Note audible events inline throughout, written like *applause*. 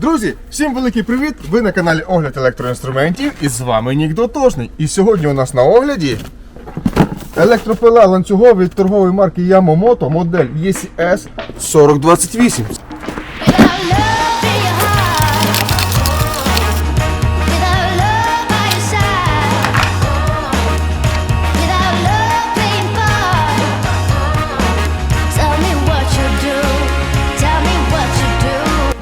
Друзі, всім великий привіт! Ви на каналі Огляд електроінструментів і з вами Нік Дотожний. І сьогодні у нас на огляді електропила ланцюгова від торгової марки Yamamoto модель ECS 4028.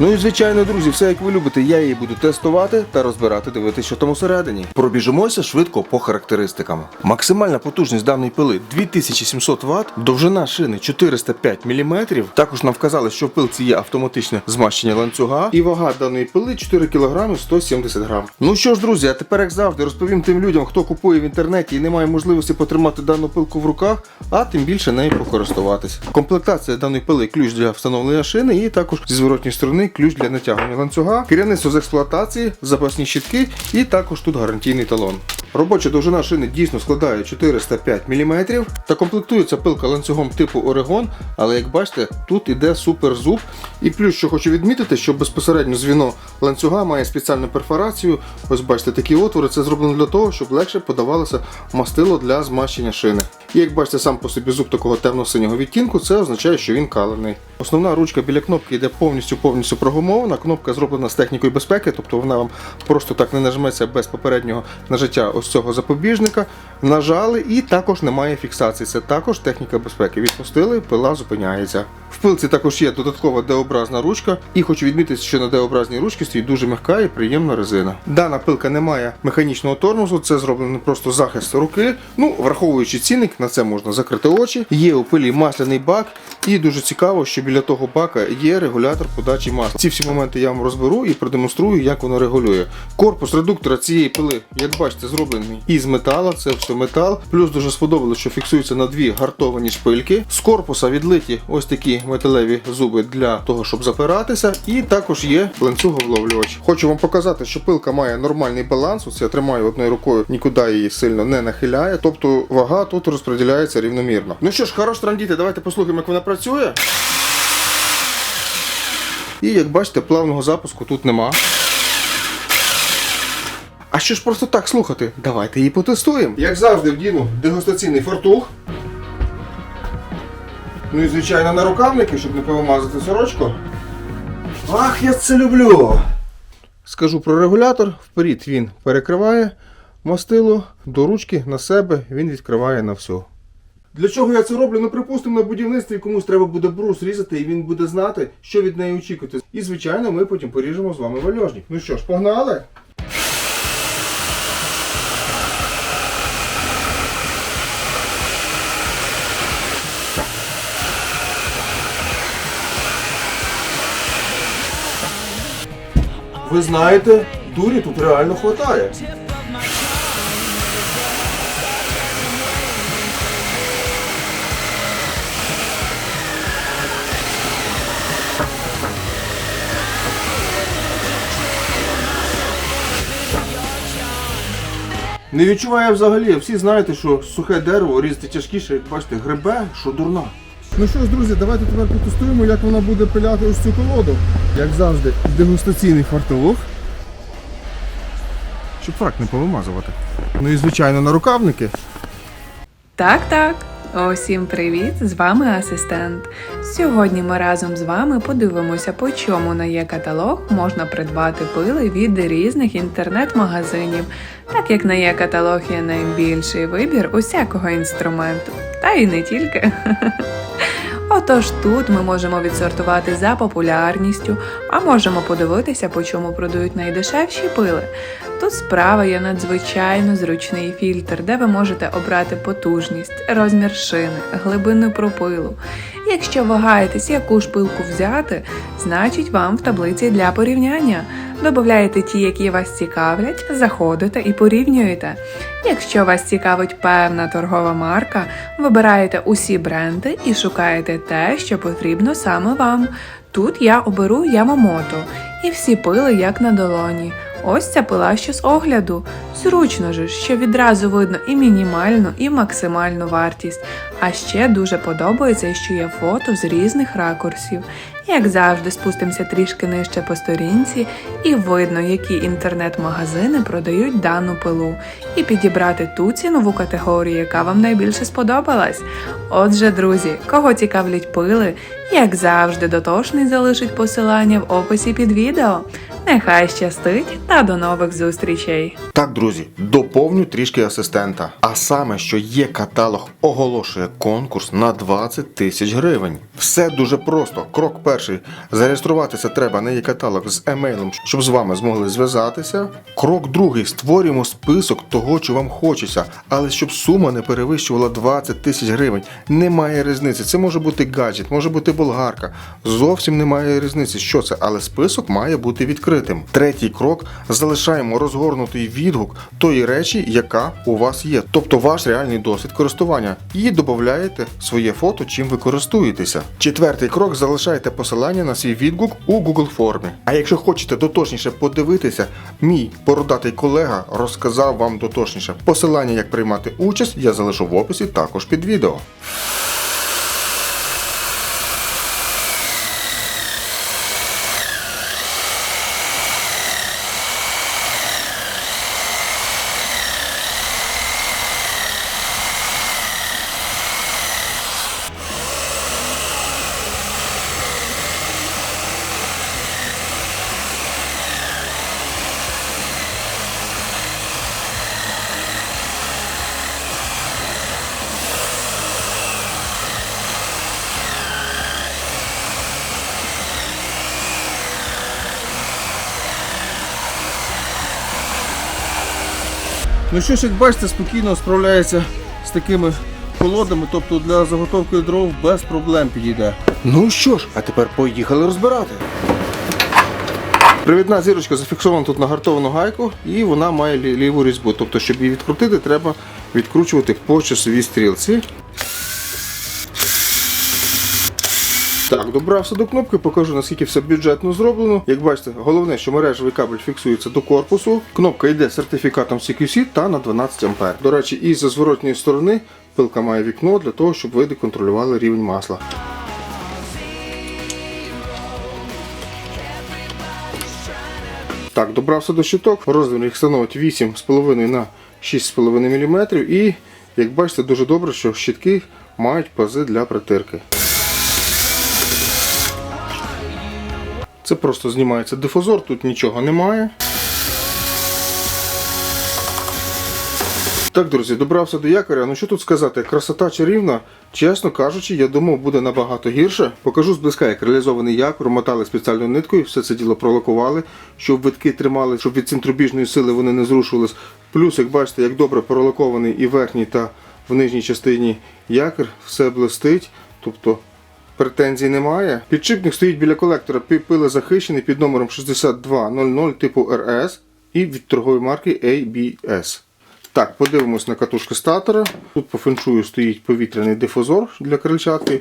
Ну і звичайно, друзі, все як ви любите, я її буду тестувати та розбирати, дивитися, що там усередині. Пробіжимося швидко по характеристикам. Максимальна потужність даної пили 2700 Вт, довжина шини 405 мм. Також нам вказали, що в пилці є автоматичне змащення ланцюга, і вага даної пили 4 кг 170 г. Ну що ж, друзі, а тепер як завжди розповім тим людям, хто купує в інтернеті і не має можливості потримати дану пилку в руках, а тим більше нею покористуватися. Комплектація даної пили ключ для встановлення шини і також зі зворотньої сторони ключ для натягування ланцюга, керівництво з експлуатації, запасні щітки і також тут гарантійний талон. Робоча довжина шини дійсно складає 405 мм та комплектується пилка ланцюгом типу Орегон, але як бачите, тут іде суперзуб. І плюс, що хочу відмітити, що безпосередньо звіно ланцюга має спеціальну перфорацію. Ось бачите, такі отвори. Це зроблено для того, щоб легше подавалося мастило для змащення шини. І як бачите, сам по собі зуб такого темно-синього відтінку, це означає, що він калений. Основна ручка біля кнопки йде повністю повністю прогумована. Кнопка зроблена з технікою безпеки, тобто вона вам просто так не нажметься без попереднього нажиття ось цього запобіжника. Нажали і також немає фіксації. Це також техніка безпеки. Відпустили, пила зупиняється. В пилці також є додаткова D-образна ручка, і хочу відмітити, що на D-образній ручці стоїть дуже м'яка і приємна резина. Дана пилка не має механічного тормозу, це зроблено просто захист руки. Ну, враховуючи цінник, на це можна закрити очі. Є у пилі масляний бак, і дуже цікаво, що біля того бака є регулятор подачі масла. Ці всі моменти я вам розберу і продемонструю, як воно регулює. Корпус редуктора цієї пили, як бачите, зроблений із металу, це все метал. Плюс дуже сподобалось, що фіксується на дві гартовані шпильки. З корпуса відлиті ось такі металеві зуби для того, щоб запиратися, і також є ланцюговловлювач. Хочу вам показати, що пилка має нормальний баланс. Ось я тримаю одною рукою, нікуди її сильно не нахиляє. Тобто вага тут розподіляється рівномірно. Ну що ж, хорош трандіти, давайте послухаємо, як вона працює. І як бачите, плавного запуску тут нема. А що ж просто так слухати? Давайте її потестуємо. Як завжди, вдіну дегустаційний фартух. Ну і звичайно на рукавники, щоб не повимазати сорочку. Ах, я це люблю! Скажу про регулятор. Вперед він перекриває мастило, до ручки на себе він відкриває на всю. Для чого я це роблю? Ну, припустимо, на будівництві комусь треба буде брус різати, і він буде знати, що від неї очікувати. І, звичайно, ми потім поріжемо з вами вальожник. Ну що ж, погнали? Ви знаєте, дурі тут реально хватає. Не відчуває взагалі. Всі знаєте, що сухе дерево різати тяжкіше, як бачите, грибе, що дурна. Ну що ж, друзі, давайте тепер потестуємо, як вона буде пиляти ось цю колоду. Як завжди, дегустаційний фартовух. Щоб фрак не повимазувати. Ну і звичайно на рукавники. Так, так. Усім привіт! З вами асистент. Сьогодні ми разом з вами подивимося, по чому на є каталог можна придбати пили від різних інтернет-магазинів, так як на є каталог є найбільший вибір усякого інструменту, та й не тільки. *laughs* Отож тут ми можемо відсортувати за популярністю, а можемо подивитися, по чому продають найдешевші пили. Тут справа є надзвичайно зручний фільтр, де ви можете обрати потужність, розмір шини, глибину пропилу. Якщо вагаєтесь, яку ж пилку взяти, значить вам в таблиці для порівняння. Додаєте ті, які вас цікавлять, заходите і порівнюєте. Якщо вас цікавить певна торгова марка, вибираєте усі бренди і шукаєте те, що потрібно саме вам. Тут я оберу Yamamoto і всі пили як на долоні. Ось ця пила що з огляду. Зручно же, що відразу видно і мінімальну, і максимальну вартість. А ще дуже подобається, що є фото з різних ракурсів. Як завжди, спустимося трішки нижче по сторінці, і видно, які інтернет-магазини продають дану пилу, і підібрати ту цінову категорію, яка вам найбільше сподобалась. Отже, друзі, кого цікавлять пили, як завжди, дотошний залишить посилання в описі під відео. Нехай щастить та до нових зустрічей! Так, друзі, доповню трішки асистента. А саме, що є каталог, оголошує конкурс на 20 тисяч гривень. Все дуже просто. Крок перший. Зареєструватися треба на її каталог з емейлом, щоб з вами змогли зв'язатися. Крок другий. Створюємо список того, що вам хочеться, але щоб сума не перевищувала 20 тисяч гривень. Немає різниці. Це може бути гаджет, може бути болгарка. Зовсім немає різниці, що це, але список має бути відкритим. Третій крок залишаємо розгорнутий відгук тої речі, яка у вас є, тобто ваш реальний досвід користування, і додаєте своє фото, чим ви користуєтеся. Четвертий крок залишаєте посилання на свій відгук у Google формі. А якщо хочете доточніше подивитися, мій бородатий колега розказав вам доточніше. Посилання, як приймати участь, я залишу в описі також під відео. Ну що ж, як бачите, спокійно справляється з такими колодами, тобто для заготовки дров без проблем підійде. Ну що ж, а тепер поїхали розбирати. Привідна зірочка зафіксована тут на гартовану гайку, і вона має ліву різьбу. Тобто, щоб її відкрутити, треба відкручувати по часовій стрілці. Так, добрався до кнопки, покажу наскільки все бюджетно зроблено. Як бачите, головне, що мережевий кабель фіксується до корпусу. Кнопка йде з сертифікатом CQC та на 12 А. До речі, і зі зворотньої сторони пилка має вікно для того, щоб ви контролювали рівень масла. Так, добрався до щиток. Розмір їх становить 8,5 на 6,5 мм. І, як бачите, дуже добре, що щитки мають пази для притирки. Це просто знімається дифузор, тут нічого немає. Так, друзі, добрався до якоря. Ну що тут сказати, красота чарівна. Чесно кажучи, я думав, буде набагато гірше. Покажу зблизька, як реалізований якор, мотали спеціальною ниткою, все це діло пролакували, щоб витки тримали, щоб від центробіжної сили вони не зрушились. Плюс, як бачите, як добре пролакований і верхній та в нижній частині якір, все блистить. Тобто Претензій немає. Підшипник стоїть біля колектора, пили захищений під номером 6200 типу RS і від торгової марки ABS. Так, подивимось на катушки статора. Тут по феншую стоїть повітряний дифузор для крильчатки.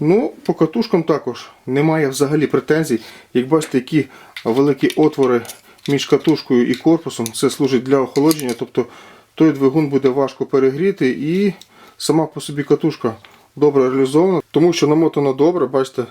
Ну, по катушкам також немає взагалі претензій. Як бачите, які великі отвори між катушкою і корпусом, це служить для охолодження, тобто той двигун буде важко перегріти і сама по собі катушка добре реалізовано, тому що намотано добре, бачите,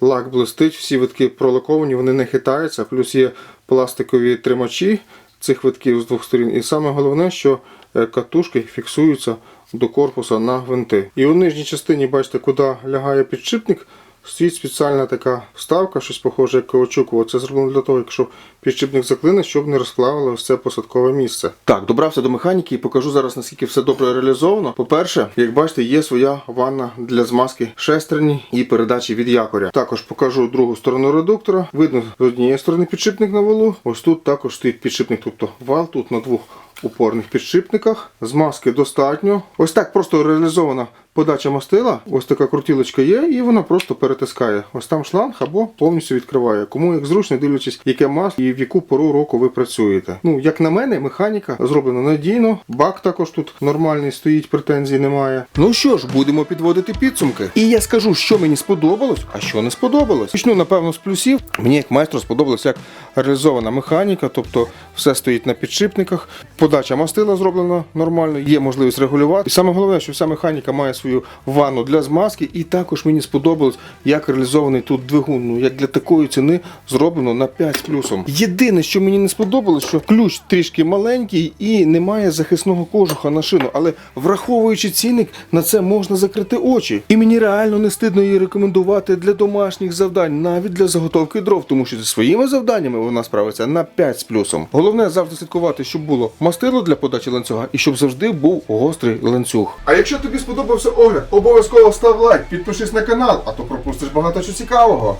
лак блистить, всі витки пролаковані, вони не хитаються, плюс є пластикові тримачі цих витків з двох сторін. І саме головне, що е, катушки фіксуються до корпуса на гвинти. І у нижній частині, бачите, куди лягає підшипник, стоїть спеціальна така вставка, щось похоже як каучуково. Це зроблено для того, якщо підшипник заклине, щоб не розклавило ось це посадкове місце. Так, добрався до механіки і покажу зараз, наскільки все добре реалізовано. По-перше, як бачите, є своя ванна для змазки шестерні і передачі від якоря. Також покажу другу сторону редуктора. Видно з однієї сторони підшипник на валу. Ось тут також стоїть підшипник, тобто вал тут на двох упорних підшипниках. Змазки достатньо. Ось так просто реалізована подача мастила, ось така крутілочка є, і вона просто перетискає. Ось там шланг або повністю відкриває. Кому як зручно, дивлячись, яке масло і в яку пору року ви працюєте. Ну, як на мене, механіка зроблена надійно. Бак також тут нормальний стоїть, претензій немає. Ну що ж, будемо підводити підсумки. І я скажу, що мені сподобалось, а що не сподобалось. Почну, напевно, з плюсів. Мені як майстру сподобалось, як реалізована механіка, тобто все стоїть на підшипниках, подача мастила зроблена нормально, є можливість регулювати. І саме головне, що вся механіка має свою ванну для змазки, і також мені сподобалось, як реалізований тут двигун. Ну як для такої ціни зроблено на 5 з плюсом. Єдине, що мені не сподобалось, що ключ трішки маленький і немає захисного кожуха на шину, але враховуючи цінник, на це можна закрити очі. І мені реально не стидно її рекомендувати для домашніх завдань, навіть для заготовки дров, тому що зі своїми завданнями вона справиться на 5 з плюсом. Головне завжди слідкувати, щоб було мастило для подачі ланцюга і щоб завжди був гострий ланцюг. А якщо тобі сподобався сподобався огляд, обов'язково став лайк, підпишись на канал, а то пропустиш багато чого цікавого.